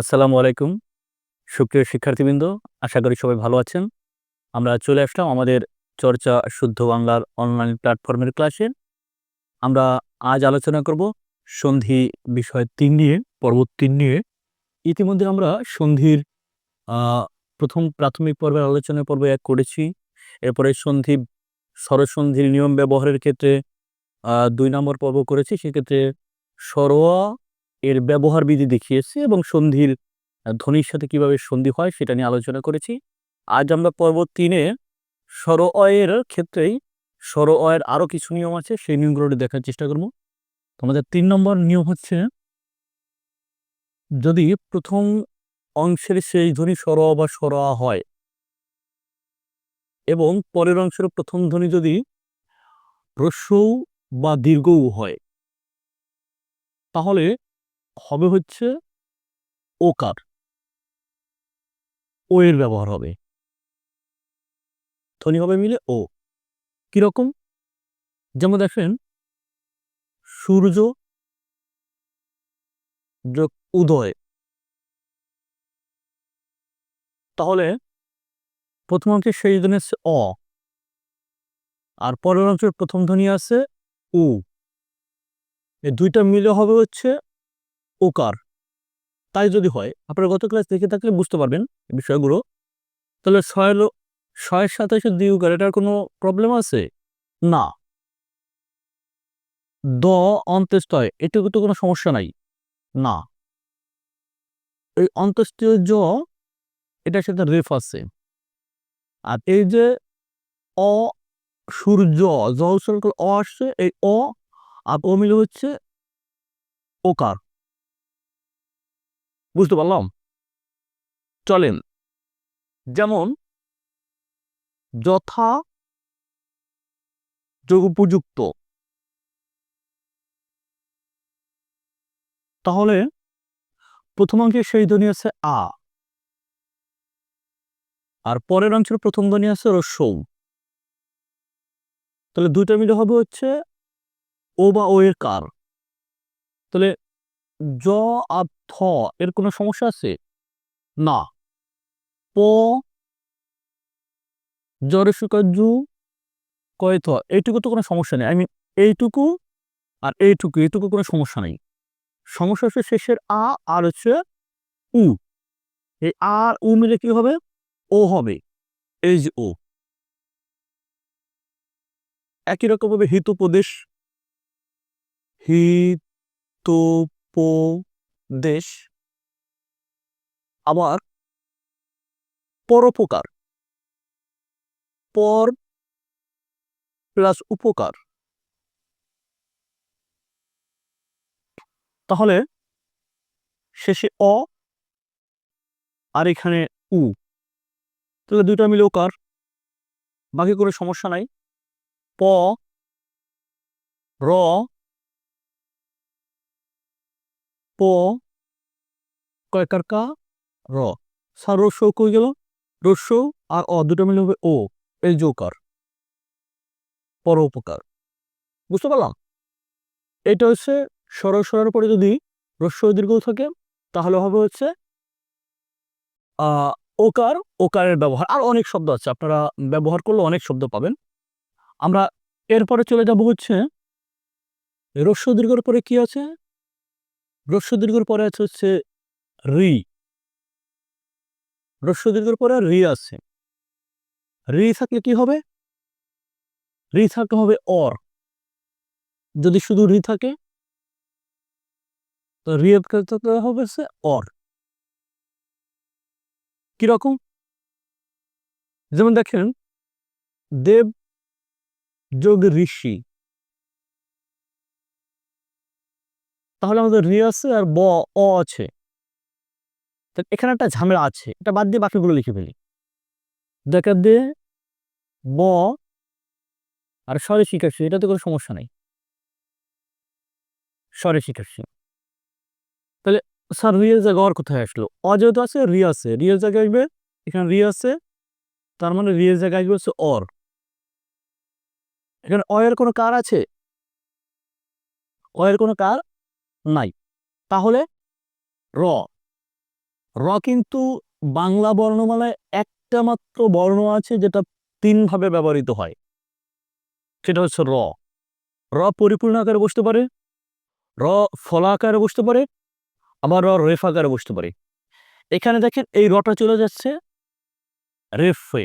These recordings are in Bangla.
আসসালামু আলাইকুম। সুপ্রিয় শিক্ষার্থীবৃন্দ, আশা করি সবাই ভালো আছেন। আমরা চলে আসলাম আমাদের চর্চা শুদ্ধ বাংলার অনলাইন প্ল্যাটফর্মের ক্লাসে আমরা আজ আলোচনা করব সন্ধি বিষয় তিন নিয়ে, পর্ব তিন নিয়ে। ইতিমধ্যে আমরা সন্ধির প্রথম প্রাথমিক পর্বের আলোচনা পর্ব এক করেছি। এরপরে সন্ধি, স্বরসন্ধির নিয়ম ব্যবহারের ক্ষেত্রে দুই নম্বর পর্ব করেছি। সেক্ষেত্রে সরোয়া এর ব্যবহার বিধি দেখিয়েছি এবং সন্ধির ধ্বনির সাথে কীভাবে সন্ধি হয় সেটা নিয়ে আলোচনা করেছি। আজ আমরা পর্ব তিনে স্বর অয়ের ক্ষেত্রেই স্বর অয়ের আরও কিছু নিয়ম আছে, সেই নিয়মগুলো দেখার চেষ্টা করব। তোমাদের তিন নম্বর নিয়ম হচ্ছে, যদি প্রথম অংশের সেই ধ্বনি স্বর বা স্বর হয় এবং পরের অংশের প্রথম ধ্বনি যদি হ্রস্বউ বা দীর্ঘউ হয়, তাহলে হবে হচ্ছে ওকার। ও এর ব্যবহার হবে। ধ্বনি হবে মিলে ও। কীরকম যেমন দেখেন, সূর্য উদয়। তাহলে প্রথম অংশের সেই ধ্বনি আছে অ। আর পরের অংশের প্রথম ধ্বনি আছে উ। এই দুইটা মিলে হবে হচ্ছে ওকার। তাই যদি হয়, আপনারা গত ক্লাস দেখে থাকলে বুঝতে পারবেন এই বিষয়গুলো। তাহলে ছয় ছয়ের এসে দুই উকার, এটার কোনো প্রবলেম আছে? না। দ অন্ত্যেষ্টয় এটুকু তো কোনো সমস্যা নাই। না। এই অন্ত্যেষ্টীয় জ, এটার সাথে রেফ আছে। আর এই যে অ, সূর্য, জ উচ্চারণ অ আসছে, এই অ, আর ও মিলে হচ্ছে ওকার। বুঝতে পারলাম? চলেন। যেমন, যথা উপযুক্ত তাহলে, প্রথম সেই ধ্বনি আছে আ। আর পরের অংশের প্রথম ধ্বনি আছে রস্যৌ। তাহলে দুইটা মিলে হবে হচ্ছে ও বা ও এর কার। তাহলে জ আর থ এর কোনো সমস্যা আছে? না। প জ্বরে সুকাজু কয় থ, এইটুকু তো কোনো সমস্যা নেই। আমি এইটুকু আর এইটুকু এইটুকু কোনো সমস্যা নেই। সমস্যা হচ্ছে শেষের আ আর হচ্ছে উ। এই আর উ মিলে কি হবে? ও হবে। এই যে ও। একই রকম ভাবে হিতোপদেশ হিতোপদেশ আবার পরোপকার। পর প্লাস উপকার। তাহলে শেষে অ আর এখানে উ। তাহলে দুইটা মিলে ওকার বাকি কোনো সমস্যা নাই। প, র প কয়কার কা? র। সার রস্য কই গেল? রস্য আর অ, দুটো মিলে হবে ও। এই জোকার পরোপকার বুঝতে পারলাম? এটা হচ্ছে সরল সরার পরে যদি রস্য দীর্ঘ থাকে, তাহলে হবে হচ্ছে ওকার, ওকারের ব্যবহার। আর অনেক শব্দ আছে। আপনারা ব্যবহার করলে অনেক শব্দ পাবেন। আমরা এরপরে চলে যাব হচ্ছে রস্য দীর্ঘর পরে কি আছে? রস্য দীর্ঘর পরে আছে হচ্ছে রি। রস্য দীর্ঘর পরে রি আছে। রি থাকলে কি হবে? রি থাকলে হবে অর। যদি শুধু রি থাকে, তো রি ক্ষেত্রে হবে হচ্ছে অর। কীরকম? যেমন দেখেন, দেব যোগ ঋষি। তাহলে আমাদের রি আছে আর ব, অ আছে। এখানে একটা ঝামেলা আছে, এটা বাদ দিয়ে বাকিগুলো লিখে ফেলি। দেখা দিয়ে ব আর স্বরে শিখাচ্ছি এটাতে কোনো সমস্যা নাই। স্বরে শিখাচ্ছি তাহলে, স্যার রিয়ের জায়গা আর কোথায় আসলো? অ যেহেতু আছে, রি আছে। রিয়ের জায়গায় আসবে, এখানে রি আছে, তার মানে রিয়ের জায়গায় আসবে হচ্ছে অর। এখানে অ এর কোনো কার আছে? অ এর কোনো কার? নাই। তাহলে? র। র কিন্তু বাংলা বর্ণমালায় একটা মাত্র বর্ণ আছে যেটা তিনভাবে ব্যবহৃত হয়। সেটা হচ্ছে র। র পরিপূর্ণ আকারে বসতে পারে, র ফলা আকারে বসতে পারে, আবার র রেফ আকারে বসতে পারে। এখানে দেখেন এই রটা চলে যাচ্ছে রেফে।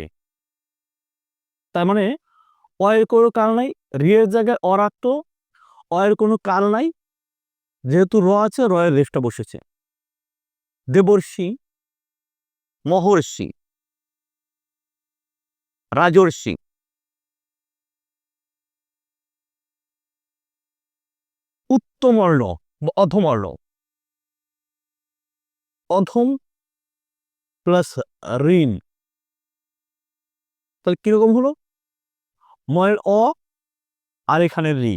তার মানে অয়ের কোনো কাল নাই রিয়ের জায়গায় অ অয়ের কোনো কাল নাই যেহেতু র আছে, রয়ের রেফটা বসেছে। দেবর্ষি, মহর্ষি, রাজর্ষি। উত্তমর্ণ বা অধমর্ণ অধম প্লাস ঋণ। তাহলে কীরকম হলো? ময়ের অ, আর এখানে রি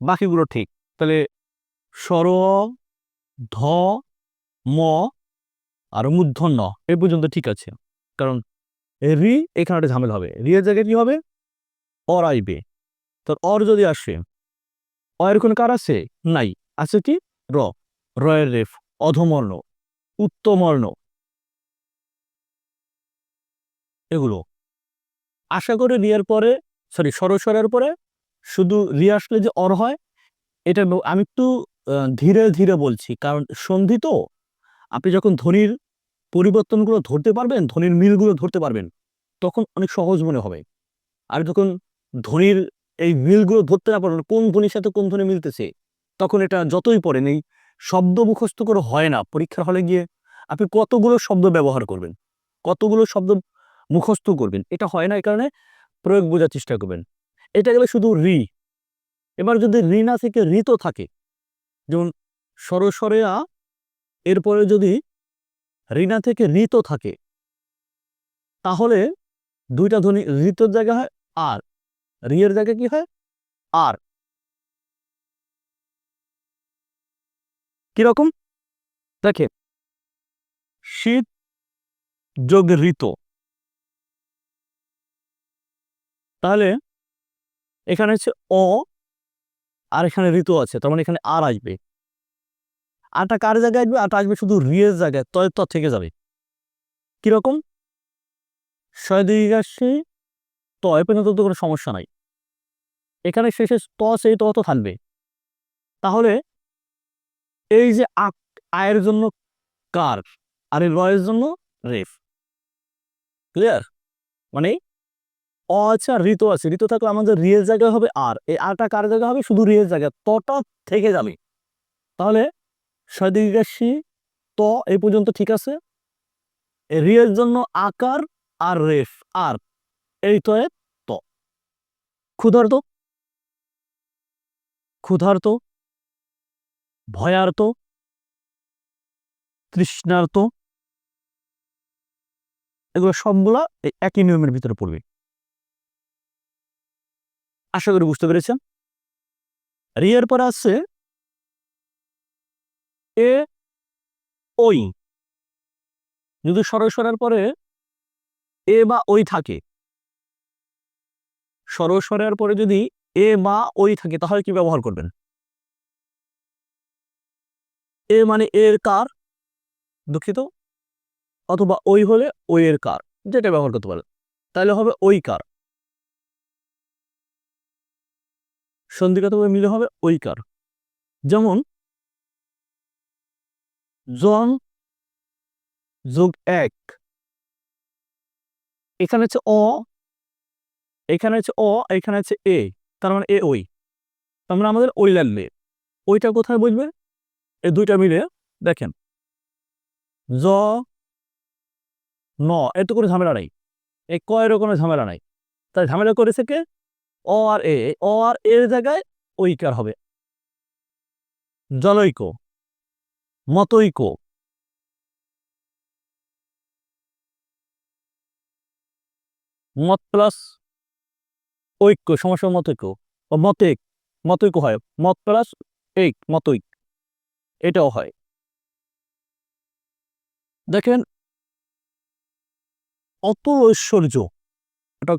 বাকিগুলো ঠিক। তাহলে স্বর ধ, ম আর মূর্ধন্য এ পর্যন্ত ঠিক আছে। কারণ রি এখানে একটা ঝামেলা হবে। রিয়ের জায়গায় কি হবে? অর আইবে তো অর যদি আসে অয়ের কোনো কার আছে? নাই। আছে কি? র। রয়ের রেফ। অধমর্ণ। উত্তমর্ণ। এগুলো। আশা করে রিয়ার পরে সরি সরস্বরের পরে শুধু রি আসলে যে অর হয় এটা আমি একটু ধীরে ধীরে বলছি। কারণ সন্ধি তো, আপনি যখন ধ্বনির পরিবর্তনগুলো ধরতে পারবেন, ধ্বনির মিলগুলো ধরতে পারবেন, তখন অনেক সহজ মনে হবে। আর যখন ধ্বনির এই মিলগুলো ধরতে না পারবেন, কোন ধ্বনির সাথে কোন ধ্বনি মিলতেছে, তখন এটা যতই পড়েন, এই শব্দ মুখস্থ করে হয় না। পরীক্ষার হলে গিয়ে আপনি কতগুলো শব্দ ব্যবহার করবেন, কতগুলো শব্দ মুখস্থ করবেন, এটা হয় না, এই কারণে প্রয়োগ বোঝার চেষ্টা করবেন। এটা গেলে শুধু রি এবার যদি না থেকে ঋত থাকে। যেমন সরসরে আ এরপরে যদি রিনা থেকে ঋত থাকে, তাহলে দুইটা ধ্বনি, ঋতর জায়গা হয় আর। রিয়ের জায়গায় কি হয়? আর। কীরকম? দেখে। শীত যোগ ঋত। তাহলে এখানে হচ্ছে অ আর এখানে ঋতু আছে, তার মানে এখানে আর আসবে। আটা কার জায়গায় আসবে? আটা আসবে শুধু রিয়ের জায়গায় তয় ত থেকে যাবে। কীরকম? সয়দিগাসী ত তয় পর্যন্ত তো কোনো সমস্যা নাই। এখানে শেষে ত সেই ত তো থাকবে। তাহলে এই যে আয়ের জন্য কার, আর এই রয়ের জন্য রেফ। ক্লিয়ার? মানে আর ঋতু আছে। ঋতু থাকলে আমাদের রিয়েল জায়গায় হবে আর এই আরটা কার জায়গা হবে? শুধু রিয়ের জায়গায়। তটা থেকে যাবে। তাহলে সদিগাসী ত এই পর্যন্ত ঠিক আছে। রিয়ের জন্য আকার আর রেফ আর এই তয়ে ত। ক্ষুধার্ত? ক্ষুধার্ত? ভয়ার্ত? তৃষ্ণার্ত? এগুলো সবগুলা এই একই নিয়মের ভিতরে পড়বে। আশা করি বুঝতে পেরেছেন। রিয়ের পরে আছে এ ওই। যদি সরস্বরের পরে এ বা ওই থাকে। সরস্বরের পরে যদি এ বা ওই থাকে, তাহলে কি ব্যবহার করবেন? এ মানে এর কার? দুঃখিত। অথবা ওই হলে ওই এর কার, যেটা ব্যবহার করতে পারেন। তাহলে হবে ওই কার। সন্ধিগতভাবে মিলে হবে ওই কার যেমন, জন যোগ এক। এখানে হচ্ছে অ, এখানে হচ্ছে অ, এখানে হচ্ছে এ, তার মানে এ ওই। তার মানে আমাদের ওই লাগবে। ওইটা কোথায় বুঝবে? এই দুইটা মিলে, দেখেন। জ, ন, এত কোনো ঝামেলা নাই। এই কয়েরও কোনো ঝামেলা নাই। তাই ঝামেলা করেছে কে? অ আর এ, অ আর এর জায়গায় ঐকার হবে। জলৈক, মতৈক। মত প্লাস ঐক্য সমস্যা মতৈক্য মতেক। মতৈক্য হয়। মত প্লাস এক মতৈক। এটাও হয়। দেখেন অত ঐশ্বর্য এটা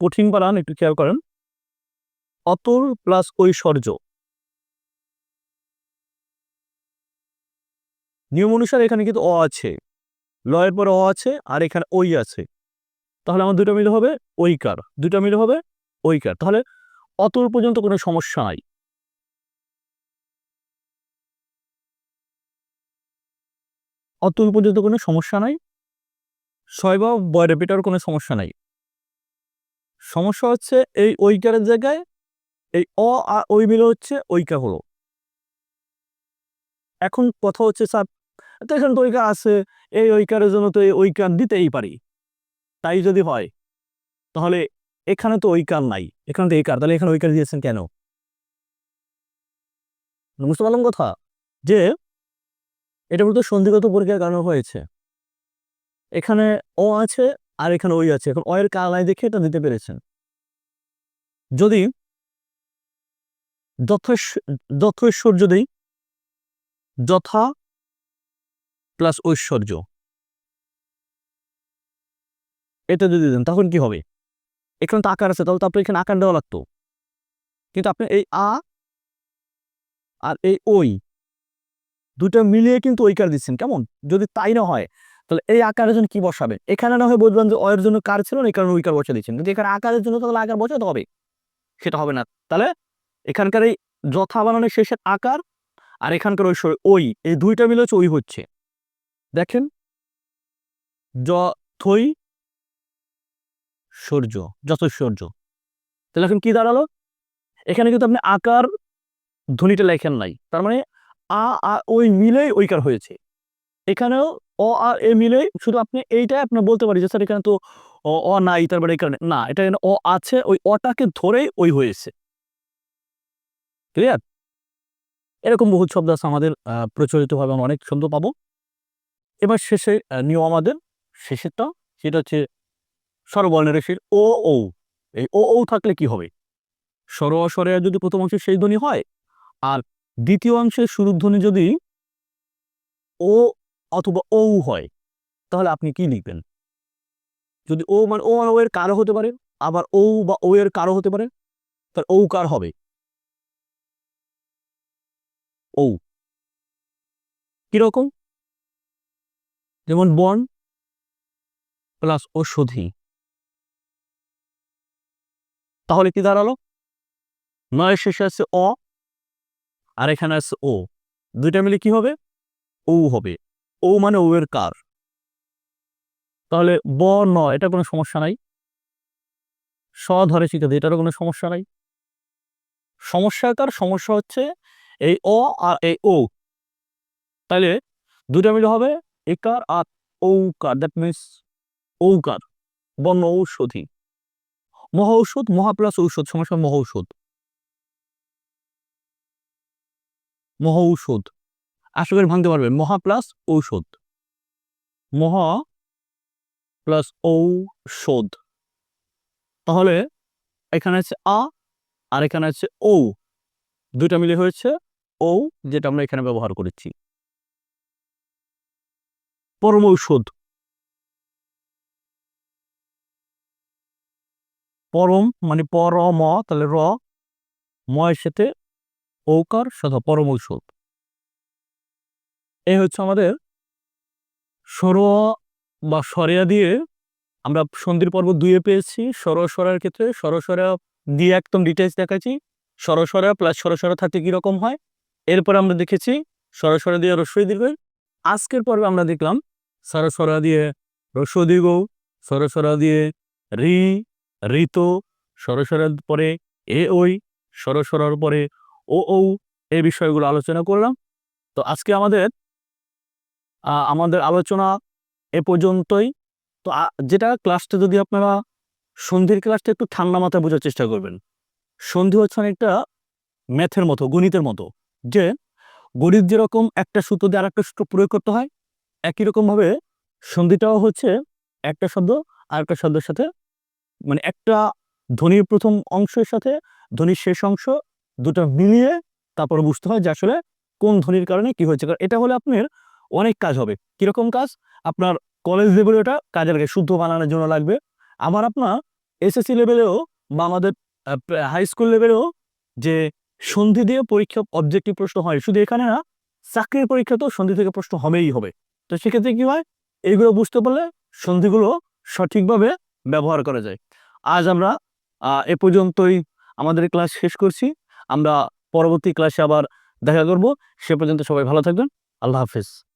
কঠিন বানান, একটু খেয়াল করেন। অতল প্লাস ঐশ্বর্য। নিয়ম অনুসারে এখানে কিন্তু অ আছে। লয়ের পরে অ আছে আর এখানে ওই আছে। তাহলে আমার দুটো মিলে হবে ঐকার। দুটো মিলে হবে ঐকার। তাহলে অতল পর্যন্ত কোনো সমস্যা নাই। অতুল পর্যন্ত কোনো সমস্যা নাই। ছয় বা বয় রেপিটার কোনো সমস্যা নাই। সমস্যা হচ্ছে এই ঐকারের জায়গায় এই অ আর ওই মিলে হচ্ছে ঐকার হলো। এখন কথা হচ্ছে, স্যার, তো এখানে তো ঐকা আছে, এই ঐকারের জন্য তো এই ঐকার দিতেই পারি। তাই যদি হয়, তাহলে এখানে তো ঐকার নাই, এখানে তো এইকার তাহলে এখানে ঐকার দিয়েছেন কেন? বুঝতে পারলাম কথা? যে এটা মূলত সন্ধিগত পরীক্ষার কারণে হয়েছে। এখানে অ আছে আর এখানে ওই আছে, এখন অয়ের কালাই দেখে এটা দিতে পেরেছেন। যদি যথেশ- যথৈশ্বর্য দিই। যথা প্লাস ঐশ্বর্য। এটা যদি দেন, তখন কি হবে? এখানে তো আকার আছে, তাহলে তো আপনার এখানে আকার দেওয়া লাগতো। কিন্তু আপনি এই আ আর এই ওই দুটো মিলিয়ে কিন্তু ঐকার দিচ্ছেন, কেমন? যদি তাই না হয়, তাহলে এই আকারের জন্য কি বসাবে? এখানে না হয় বুঝবেন যে অয়ের জন্য কার ছিল না, এই কারণে ঐকার বসে দিচ্ছেন। কিন্তু এখানে আকারের জন্য তাহলে আকার বসাতে হবে। সেটা হবে না। তাহলে এখানকার এই যথা বানানোর শেষের আকার আর এখানকার ওই ওই, এই দুইটা মিলে হচ্ছে ওই হচ্ছে। দেখেন? যথই সূর্য যথৈশ্বর্য তাহলে এখন কি দাঁড়াল? এখানে কিন্তু আপনি আকার ধ্বনিটা লেখেন নাই। তার মানে আ আ, ওই মিলেই ওইকার হয়েছে। এখানেও অ আর এ মিলেই শুধু আপনি এইটাই আপনি বলতে পারি যে স্যার এখানে তো অ নাই তারপরে এই কারণে না, এটা এখানে অ আছে, ওই অটাকে ধরেই ওই হয়েছে। ক্লিয়ার? এরকম বহু শব্দ আছে আমাদের প্রচলিতভাবে আমরা অনেক শব্দ পাবো। এবার শেষে নিয়ম আমাদের, শেষেরটা, সেটা হচ্ছে স্বরবর্ণের শেষ, ও ও এই ও ও থাকলে কি হবে? স্বর, অস্বরে যদি প্রথম অংশে সেই ধ্বনি হয়, আর দ্বিতীয় অংশের শুরুর ধ্বনি যদি ও অথবা ও হয়, তাহলে আপনি কি লিখবেন? যদি ও মানে ও মানে ও এর কারও হতে পারে, আবার ও বা ও এর কারও হতে পারে, তাহলে ও কার হবে? ও কীরকম? যেমন বন প্লাস ঔষধি। তাহলে কি দাঁড়াল? নয়ের শেষে আছে অ আর এখানে আছে ও দুইটা মিলে কি হবে? ও হবে। ও মানে ও এর কার। তাহলে ব, ন, এটা কোনো সমস্যা নাই। স ধরে শিখে এটারও কোনো সমস্যা নাই। সমস্যা কার? সমস্যা হচ্ছে এই অ আর এই ও তাহলে দুটা মিলে হবে একার আর ঔকার দ্যাট মিনস ঔকার, বর্ণ ঔষধি। মহা প্লাস ঔষধ সময় সমস্যা মহৌষধ মহৌষধ আশা করি ভাঙতে পারবেন। মহা প্লাস ঔষধ। মহা প্লাস ঔষধ। তাহলে এখানে আছে আ আর এখানে আছে ও দুইটা মিলে হয়েছে ও যেটা আমরা এখানে ব্যবহার করেছি। পরম ঔষধ। পরম মানে পরম তাহলে র ময়ের সাথে ঔকার সাথে পরম ঔষধ। এই হচ্ছে আমাদের সরোয়া বা সরেয়া দিয়ে আমরা সন্ধির পর্ব দুইয়ে পেয়েছি। সরসরার ক্ষেত্রে সরসরা দিয়ে একদম ডিটেলস দেখাচ্ছি। সরসরা প্লাস সরসরা থাকতে কীরকম হয়? এরপর আমরা দেখেছি সরসরা দিয়ে রস্বই দীর্ঘ। আজকের পর্বে আমরা দেখলাম সরসরা দিয়ে রস্ব দীর্ঘ, সরসরা দিয়ে রি, ঋত সরসরার পরে এ ওই সরসরার পরে ও ও এই বিষয়গুলো আলোচনা করলাম। তো আজকে আমাদের আমাদের আলোচনা এ পর্যন্তই। তো যেটা ক্লাসটা যদি আপনারা সন্ধির ক্লাসটা একটু ঠান্ডা মাথায় বোঝার চেষ্টা করবেন। সন্ধি হচ্ছে অনেকটা ম্যাথের মতো, গণিতের মতো। যে গরিব যেরকম একটা সূত্র দিয়ে আরেকটা সূত্র প্রয়োগ করতে হয়, একই রকমভাবে সন্ধিটাও হচ্ছে একটা শব্দ আর একটা শব্দের সাথে মানে একটা ধ্বনির প্রথম অংশের সাথে ধ্বনির শেষ অংশ দুটো মিলিয়ে তারপর বুঝতে হয় যে আসলে কোন ধ্বনির কারণে কি হয়েছে। কারণ এটা হলে আপনার অনেক কাজ হবে। কীরকম কাজ? আপনার কলেজ লেভেলে ওটা কাজে লাগে শুদ্ধ বানানোর জন্য লাগবে। আবার আপনার এসএসসি লেভেলেও বা আমাদের হাই স্কুল লেভেলেও যে সন্ধি দিয়ে পরীক্ষা অবজেক্টিভ প্রশ্ন হয়। শুধু এখানে না, চাকরির পরীক্ষা তো সন্ধি থেকে প্রশ্ন হবেই হবে। তো সেক্ষেত্রে কি হয়? এইগুলো বুঝতে পারলে সন্ধিগুলো সঠিকভাবে ব্যবহার করা যায়। আজ আমরা এ পর্যন্তই আমাদের ক্লাস শেষ করছি। আমরা পরবর্তী ক্লাসে আবার দেখা করব। সে পর্যন্ত সবাই ভালো থাকবেন। আল্লাহ হাফিজ।